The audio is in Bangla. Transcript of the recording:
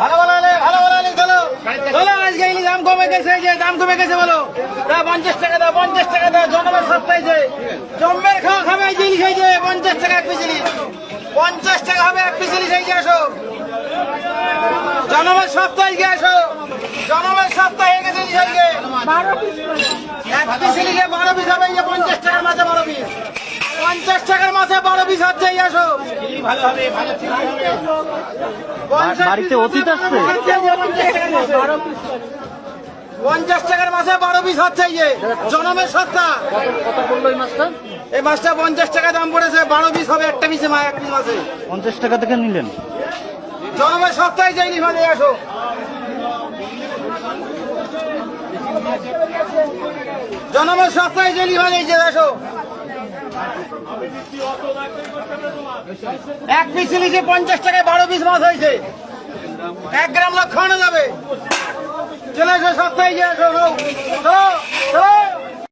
ভালো হলে ভালো হলে চলো। চলো, আজকে ইলিশ দাম কমে গেছে, যে দাম কমে গেছে বলো। তা পঞ্চাশ টাকা দাও, পঞ্চাশ টাকা দাও জনমের যে জম্মের খাওয়া খাবে এই এই যে পঞ্চাশ টাকা এক পিস পঞ্চাশ টাকা হবে এক পিস ইলিশ যে আসো। জনমের সপ্তাহে আসো। জনমের সপ্তাহে গেছে ইলিশ আজকে এক পিস ইলিশে বারো পিস হবে এই যে পঞ্চাশ টাকার মাঝে বারো পিস পঞ্চাশ টাকার মাঝে বারো পিস হচ্ছে পঞ্চাশ বাড়িতে অতীত আসছে? পঞ্চাশ টাকার মাঝে বারো পিস হচ্ছে এই যে জনমের সত্তা। এই মাছটা পঞ্চাশ টাকা দাম পড়েছে বারো পিস হবে একটা পিসে মা এক পিস মাছে পঞ্চাশ টাকা থেকে নিলেন? জনমের সপ্তাহে যাইনি মানে আসো। জনমের সপ্তাহে যাইনি মানে এই যে আসো। এক পিস ইলিশে পঞ্চাশ টাকায় বারো পিস মাছ হয়েছে। এক গ্রাম লক্ষণ যাবে চলে আসো সপ্তাহে